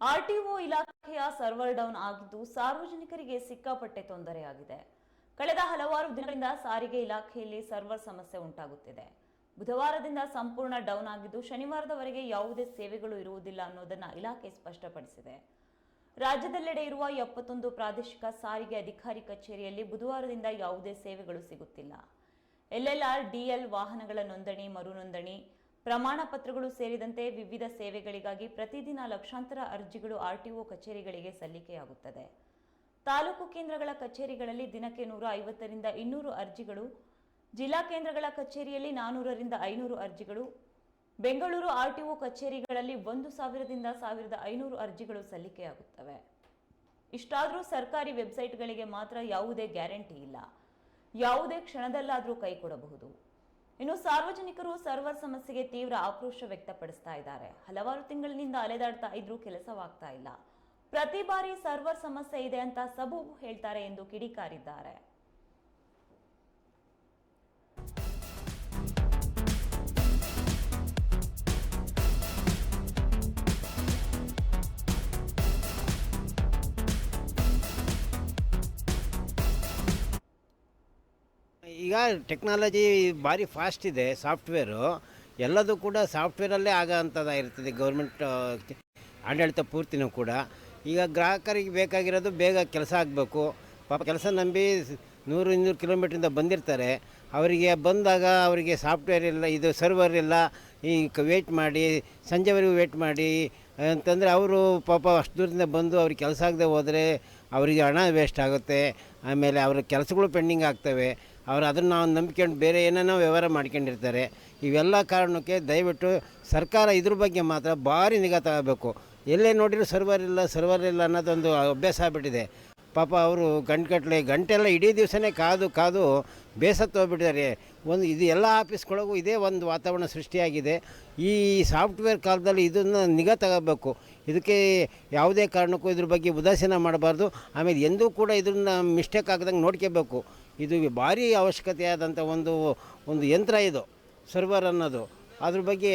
RTO ಇಲಾಖೆಯ server down ಆಗಿದ್ದು ಸಾರ್ವಜನಿಕರಿಗೆ ಸಿಕ್ಕಾಪಟ್ಟೆ ತೊಂದರೆಯಾಗಿದೆ ಕಳೆದ ಹಲವಾರು ದಿನಗಳಿಂದ ಸಾರಿಗೆ ಇಲಾಖೆಯಲ್ಲಿ ಸರ್ವರ್ ಸಮಸ್ಯೆ ಉಂಟಾಗುತ್ತಿದೆ. ಬುಧವಾರದಿಂದ ಸಂಪೂರ್ಣ ಡೌನ್ ಆಗಿದ್ದು ಶನಿವಾರದವರೆಗೆ ಯಾವುದೇ ಸೇವೆಗಳು ಇರುವುದಿಲ್ಲ ಅನ್ನೋದನ್ನ ಇಲಾಖೆ ಸ್ಪಷ್ಟಪಡಿಸಿದೆ. ರಾಜ್ಯದೆಲ್ಲೆಡೆ ಇರುವ ಎಪ್ಪತ್ತೊಂದು ಪ್ರಾದೇಶಿಕ ಸಾರಿಗೆ ಅಧಿಕಾರಿ ಕಚೇರಿಯಲ್ಲಿ ಬುಧವಾರದಿಂದ ಯಾವುದೇ ಸೇವೆಗಳು ಸಿಗುತ್ತಿಲ್ಲ. ಎಲ್ಎಲ್ಆರ್ ಡಿಎಲ್ ವಾಹನಗಳ ನೋಂದಣಿ ಮರು ನೋಂದಣಿ ಪ್ರಮಾಣ ಪತ್ರಗಳು ಸೇರಿದಂತೆ ವಿವಿಧ ಸೇವೆಗಳಿಗಾಗಿ ಪ್ರತಿದಿನ ಲಕ್ಷಾಂತರ ಅರ್ಜಿಗಳು ಆರ್ಟಿಒ ಕಚೇರಿಗಳಿಗೆ ಸಲ್ಲಿಕೆಯಾಗುತ್ತದೆ. ತಾಲೂಕು ಕೇಂದ್ರಗಳ ಕಚೇರಿಗಳಲ್ಲಿ ದಿನಕ್ಕೆ ನೂರ ಐವತ್ತರಿಂದ ಇನ್ನೂರು ಅರ್ಜಿಗಳು, ಜಿಲ್ಲಾ ಕೇಂದ್ರಗಳ ಕಚೇರಿಯಲ್ಲಿ ನಾನೂರರಿಂದ ಐನೂರು ಅರ್ಜಿಗಳು, ಬೆಂಗಳೂರು ಆರ್ಟಿಒ ಕಚೇರಿಗಳಲ್ಲಿ ಒಂದು ಸಾವಿರದಿಂದ ಸಾವಿರದ ಐನೂರು ಅರ್ಜಿಗಳು ಸಲ್ಲಿಕೆಯಾಗುತ್ತವೆ. ಇಷ್ಟಾದರೂ ಸರ್ಕಾರಿ ವೆಬ್ಸೈಟ್ಗಳಿಗೆ ಮಾತ್ರ ಯಾವುದೇ ಗ್ಯಾರಂಟಿ ಇಲ್ಲ. ಯಾವುದೇ ಕ್ಷಣದಲ್ಲಾದರೂ ಕೈ ಕೊಡಬಹುದು ಇನ್ನು ಸಾರ್ವಜನಿಕರು ಸರ್ವರ್ ಸಮಸ್ಯೆಗೆ ತೀವ್ರ ಆಕ್ರೋಶ ವ್ಯಕ್ತಪಡಿಸ್ತಾ ಇದ್ದಾರೆ. ಹಲವಾರು ತಿಂಗಳಿನಿಂದ ಅಲೆದಾಡ್ತಾ ಇದ್ರೂ ಕೆಲಸವಾಗ್ತಾ ಇಲ್ಲ. ಪ್ರತಿ ಬಾರಿ ಸರ್ವರ್ ಸಮಸ್ಯೆ ಇದೆ ಅಂತ ಸಬೂಬು ಹೇಳ್ತಾರೆ ಎಂದು ಕಿಡಿಕಾರಿದ್ದಾರೆ. ಈಗ ಟೆಕ್ನಾಲಜಿ ಭಾರಿ ಫಾಸ್ಟ್ ಇದೆ ಸಾಫ್ಟ್ವೇರು ಎಲ್ಲದೂ ಕೂಡ ಸಾಫ್ಟ್ವೇರಲ್ಲೇ ಆಗೋ ಅಂಥದ್ದು ಇರ್ತದೆ ಗೌರ್ಮೆಂಟ್ ಆಡಳಿತ ಪೂರ್ತಿನೂ ಕೂಡ. ಈಗ ಗ್ರಾಹಕರಿಗೆ ಬೇಕಾಗಿರೋದು ಬೇಗ ಕೆಲಸ ಆಗಬೇಕು. ಪಾಪ ಕೆಲಸ ನಂಬಿ ನೂರು ಇನ್ನೂರು ಕಿಲೋಮೀಟ್ರಿಂದ ಬಂದಿರ್ತಾರೆ. ಅವರಿಗೆ ಬಂದಾಗ ಅವರಿಗೆ ಸಾಫ್ಟ್ವೇರ್ ಇಲ್ಲ, ಇದು ಸರ್ವರ್ ಇಲ್ಲ, ಈ ವೇಟ್ ಮಾಡಿ, ಸಂಜೆವರೆಗೂ ವೇಟ್ ಮಾಡಿ, ಅಂತಂದರೆ ಅವರು ಪಾಪ ಅಷ್ಟು ದೂರದಿಂದ ಬಂದು ಅವ್ರಿಗೆ ಕೆಲಸ ಆಗದೆ ಹೋದರೆ ಅವರಿಗೆ ಹಣ ವೇಸ್ಟ್ ಆಗುತ್ತೆ. ಆಮೇಲೆ ಅವ್ರ ಕೆಲಸಗಳು ಪೆಂಡಿಂಗ್ ಆಗ್ತವೆ. ಅವ್ರು ಅದನ್ನು ನಾವು ನಂಬಿಕೊಂಡು ಬೇರೆ ಏನೇನೋ ವ್ಯವಹಾರ ಮಾಡ್ಕೊಂಡಿರ್ತಾರೆ. ಇವೆಲ್ಲ ಕಾರಣಕ್ಕೆ ದಯವಿಟ್ಟು ಸರ್ಕಾರ ಇದ್ರ ಬಗ್ಗೆ ಮಾತ್ರ ಭಾರಿ ನಿಗಾ ತಗೋಬೇಕು. ಎಲ್ಲೇ ನೋಡಿದ್ರು ಸರ್ವರ್ ಇಲ್ಲ ಸರ್ವರ್ ಇಲ್ಲ ಅನ್ನೋದೊಂದು ಅಭ್ಯಾಸ ಆಗ್ಬಿಟ್ಟಿದೆ. ಪಾಪ ಅವರು ಗಂಟೆಗಟ್ಟಲೆ ಗಂಟೆಲ್ಲ ಇಡೀ ದಿವಸನೇ ಕಾದು ಕಾದು ಬೇಸತ್ತು ಹೋಗ್ಬಿಟ್ಟಿದ್ದಾರೆ. ಒಂದು ಇದು ಎಲ್ಲ ಆಫೀಸ್ಗಳಿಗೂ ಇದೇ ಒಂದು ವಾತಾವರಣ ಸೃಷ್ಟಿಯಾಗಿದೆ. ಈ ಸಾಫ್ಟ್ವೇರ್ ಕಾಲದಲ್ಲಿ ಇದನ್ನು ನಿಗಾ ತಗೋಬೇಕು. ಇದಕ್ಕೆ ಯಾವುದೇ ಕಾರಣಕ್ಕೂ ಇದ್ರ ಬಗ್ಗೆ ಉದಾಸೀನ ಮಾಡಬಾರ್ದು. ಆಮೇಲೆ ಎಂದೂ ಕೂಡ ಇದನ್ನ ಮಿಸ್ಟೇಕ್ ಆಗದಂಗೆ ನೋಡ್ಕೋಬೇಕು. ಇದು ಭಾರಿ ಅವಶ್ಯಕತೆಯಾದಂಥ ಒಂದು ಒಂದು ಯಂತ್ರ ಇದು ಸರ್ವರ್ ಅನ್ನೋದು. ಅದ್ರ ಬಗ್ಗೆ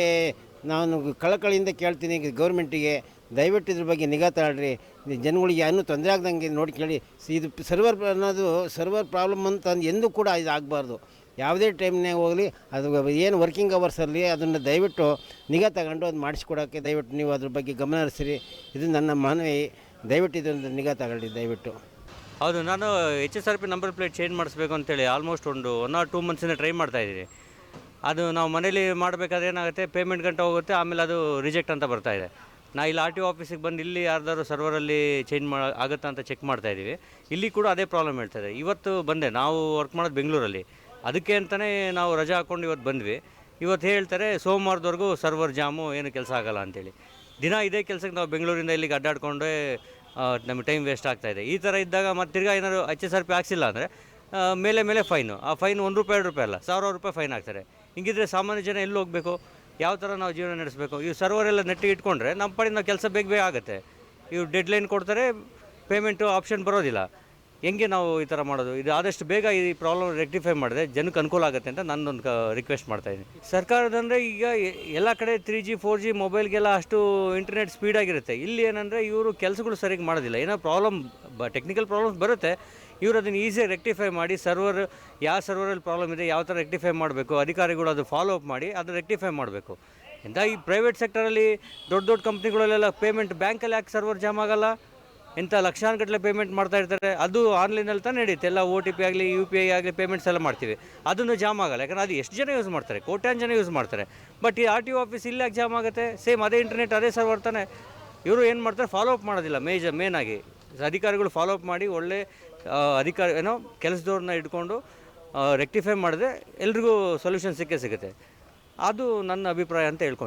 ನಾನು ಕಳಕಳಿಯಿಂದ ಕೇಳ್ತೀನಿ ಗೌರ್ಮೆಂಟಿಗೆ. ದಯವಿಟ್ಟು ಇದ್ರ ಬಗ್ಗೆ ನಿಗಾ ತಾಳ್ರಿ. ಜನಗಳಿಗೆ ಏನೂ ತೊಂದರೆ ಆಗ್ದಂಗೆ ಕೇಳಿ. ಇದು ಸರ್ವರ್ ಅನ್ನೋದು ಸರ್ವರ್ ಪ್ರಾಬ್ಲಮ್ ಅಂತ ಎಂದೂ ಕೂಡ ಇದು ಆಗಬಾರ್ದು. ಯಾವುದೇ ಟೈಮ್ನಾಗ ಹೋಗಲಿ, ಅದು ಏನು ವರ್ಕಿಂಗ್ ಅವರ್ಸಲ್ಲಿ ಅದನ್ನು ದಯವಿಟ್ಟು ನಿಗಾ ತಗೊಂಡು ಅದು ಮಾಡಿಸ್ಕೊಡೋಕ್ಕೆ ದಯವಿಟ್ಟು ನೀವು ಅದ್ರ ಬಗ್ಗೆ ಗಮನ ಹರಿಸಿರಿ. ಇದು ನನ್ನ ಮನವಿ. ದಯವಿಟ್ಟು ಇದೊಂದು ನಿಗಾ ತಗೊಳ್ಳಿ, ದಯವಿಟ್ಟು. ಹೌದು, ನಾನು H S R P number plate change ಮಾಡಿಸ್ಬೇಕು ಅಂತೇಳಿ ಆಲ್ಮೋಸ್ಟ್ ಒಂದು ಒನ್ ಆರ್ ಟೂ ಮಂತ್ಸಿಂದ ಟ್ರೈ ಮಾಡ್ತಾ ಇದ್ದೀನಿ. ಅದು ನಾವು ಮನೇಲಿ ಮಾಡಬೇಕಾದ್ರೆ ಏನಾಗುತ್ತೆ ಪೇಮೆಂಟ್ ಗಂಟೆ ಹೋಗುತ್ತೆ, ಆಮೇಲೆ ಅದು ರಿಜೆಕ್ಟ್ ಅಂತ ಬರ್ತಾ ಇದೆ. ನಾ ಇಲ್ಲಿ ಆರ್ ಟಿ ಒ ಆಫೀಸಿಗೆ ಬಂದು ಇಲ್ಲಿ ಯಾರ್ದಾದ್ರು ಸರ್ವರಲ್ಲಿ ಚೇಂಜ್ ಮಾ ಆಗುತ್ತಾ ಅಂತ ಚೆಕ್ ಮಾಡ್ತಾ ಇದ್ದೀವಿ. ಇಲ್ಲಿ ಕೂಡ ಅದೇ ಪ್ರಾಬ್ಲಮ್ ಹೇಳ್ತಾರೆ ಇವತ್ತು ಬಂದೆ, ನಾವು ವರ್ಕ್ ಮಾಡೋದು ಬೆಂಗಳೂರಲ್ಲಿ. ಅದಕ್ಕೆ ಅಂತಲೇ ನಾವು ರಜಾ ಹಾಕ್ಕೊಂಡು ಇವತ್ತು ಬಂದ್ವಿ. ಇವತ್ತು ಹೇಳ್ತಾರೆ, ಸೋಮವಾರದವರೆಗೂ ಸರ್ವರ್ ಜಾಮು, ಏನು ಕೆಲಸ ಆಗಲ್ಲ ಅಂತೇಳಿ. ದಿನ ಇದೇ ಕೆಲಸಕ್ಕೆ ನಾವು ಬೆಂಗಳೂರಿಂದ ಇಲ್ಲಿಗೆ ಅಡ್ಡಾಡ್ಕೊಂಡೇ ನಮಗೆ ಟೈಮ್ ವೇಸ್ಟ್ ಆಗ್ತಾ ಇದೆ. ಈ ಥರ ಇದ್ದಾಗ ಮತ್ತೆ ತಿರ್ಗಾ ಏನಾದ್ರು ಎಚ್ ಎಸ್ ಆರ್ ಪಿ ಹಾಕ್ಸಿಲ್ಲ ಅಂದರೆ ಮೇಲೆ ಮೇಲೆ ಫೈನು ಆ ಫೈನ್ ಒಂದು ರೂಪಾಯಿ, ಎರಡು ರೂಪಾಯಿ ಅಲ್ಲ, ಸಾವಿರಾರು ರೂಪಾಯಿ ಫೈನ್ ಹಾಕ್ತಾರೆ. ಹಿಂಗಿದ್ರೆ ಸಾಮಾನ್ಯ ಜನ ಎಲ್ಲಿ ಹೋಗಬೇಕು? ಯಾವ ಥರ ನಾವು ಜೀವನ ನಡೆಸಬೇಕು? ಇವು ಸರ್ವರ್ ಎಲ್ಲ ನೆಟ್ಟಿಗೆ ಇಟ್ಕೊಂಡ್ರೆ ನಮ್ಮ ಪಡೆ ನಾವು ಕೆಲಸ ಬೇಗ ಬೇಗ ಆಗುತ್ತೆ. ಇವು ಡೆಡ್ ಲೈನ್ ಕೊಡ್ತಾರೆ ಪೇಮೆಂಟು ಆಪ್ಷನ್ ಬರೋದಿಲ್ಲ. ಹೆಂಗೆ ನಾವು ಈ ಥರ ಮಾಡೋದು? ಇದು ಆದಷ್ಟು ಬೇಗ ಈ ಪ್ರಾಬ್ಲಮ್ ರೆಕ್ಟಿಫೈ ಮಾಡಿದ್ರೆ ಜನಕ್ಕೆ ಅನುಕೂಲ ಆಗುತ್ತೆ ಅಂತ ನನ್ನೊಂದು ರಿಕ್ವೆಸ್ಟ್ ಮಾಡ್ತಾ ಇದ್ದೀನಿ. ಸರ್ಕಾರದಂದರೆ ಈಗ ಎಲ್ಲ ಕಡೆ ತ್ರೀ ಜಿ ಫೋರ್ ಜಿ ಮೊಬೈಲ್ಗೆಲ್ಲ ಅಷ್ಟು ಇಂಟರ್ನೆಟ್ ಸ್ಪೀಡ್ ಆಗಿರುತ್ತೆ. ಇಲ್ಲಿ ಏನಂದರೆ ಇವರು ಕೆಲಸಗಳು ಸರಿಯಾಗಿ ಮಾಡೋದಿಲ್ಲ. ಏನೋ ಪ್ರಾಬ್ಲಮ್ ಟೆಕ್ನಿಕಲ್ ಪ್ರಾಬ್ಲಮ್ಸ್ ಬರುತ್ತೆ. ಇವರು ಅದನ್ನು ಈಸಿಯಾಗಿ ರೆಕ್ಟಿಫೈ ಮಾಡಿ ಸರ್ವರ್ ಯಾವ ಸರ್ವರಲ್ಲಿ ಪ್ರಾಬ್ಲಮ್ ಇದೆ, ಯಾವ ಥರ ರೆಕ್ಟಿಫೈ ಮಾಡಬೇಕು, ಅಧಿಕಾರಿಗಳು ಅದು ಫಾಲೋ ಅಪ್ ಮಾಡಿ ಅದನ್ನು ರೆಕ್ಟಿಫೈ ಮಾಡಬೇಕು. ಇಂಥ ಈ ಪ್ರೈವೇಟ್ ಸೆಕ್ಟರಲ್ಲಿ ದೊಡ್ಡ ದೊಡ್ಡ ಕಂಪ್ನಿಗಳಲ್ಲೆಲ್ಲ ಪೇಮೆಂಟ್ ಬ್ಯಾಂಕಲ್ಲಿ ಯಾಕೆ ಸರ್ವರ್ ಜಾಮ್ ಆಗಲ್ಲ? ಎಂಥ ಲಕ್ಷಾನುಗಟ್ಟಲೆ ಪೇಮೆಂಟ್ ಮಾಡ್ತಾ ಇರ್ತಾರೆ, ಅದು ಆನ್ಲೈನಲ್ಲಿ ತಾನೇ ನಡೆಯುತ್ತೆ ಎಲ್ಲ ಓ ಟಿ ಪಿ ಆಗಲಿ ಯು ಪಿ ಐ ಆಗಲಿ ಪೇಮೆಂಟ್ಸ್ ಎಲ್ಲ ಮಾಡ್ತೀವಿ. ಅದನ್ನು ಜಾಮ್ ಆಗಲ್ಲ. ಯಾಕಂದರೆ ಅದು ಎಷ್ಟು ಜನ ಯೂಸ್ ಮಾಡ್ತಾರೆ? ಕೋಟ್ಯಾನ್ ಜನ ಯೂಸ್ ಮಾಡ್ತಾರೆ. ಬಟ್ ಈ ಆರ್ ಟಿ ಒ ಆಫೀಸ್ ಇಲ್ಲಿ ಯಾಕೆ ಜಾಮ್ ಆಗುತ್ತೆ. ಸೇಮ್ ಅದೇ ಇಂಟರ್ನೆಟ್ ಅದೇ ಸರ್ವರ್ ತಾನೆ. ಇವರು ಏನು ಮಾಡ್ತಾರೆ? ಫಾಲೋ ಅಪ್ ಮಾಡೋದಿಲ್ಲ. ಮೇಜರ್ ಆಗಿ. ಅಧಿಕಾರಿಗಳು ಫಾಲೋ ಅಪ್ ಮಾಡಿ ಒಳ್ಳೆ ಅಧಿಕಾರಿ, ಏನೋ ಕೆಲಸದವ್ರನ್ನ ಇಟ್ಕೊಂಡು ರೆಕ್ಟಿಫೈ ಮಾಡಿದ್ರೆ ಎಲ್ರಿಗೂ ಸೊಲ್ಯೂಷನ್ ಸಿಕ್ಕೇ ಸಿಗುತ್ತೆ. ಅದು ನನ್ನ ಅಭಿಪ್ರಾಯ ಅಂತ ಹೇಳ್ಕೊಂಡು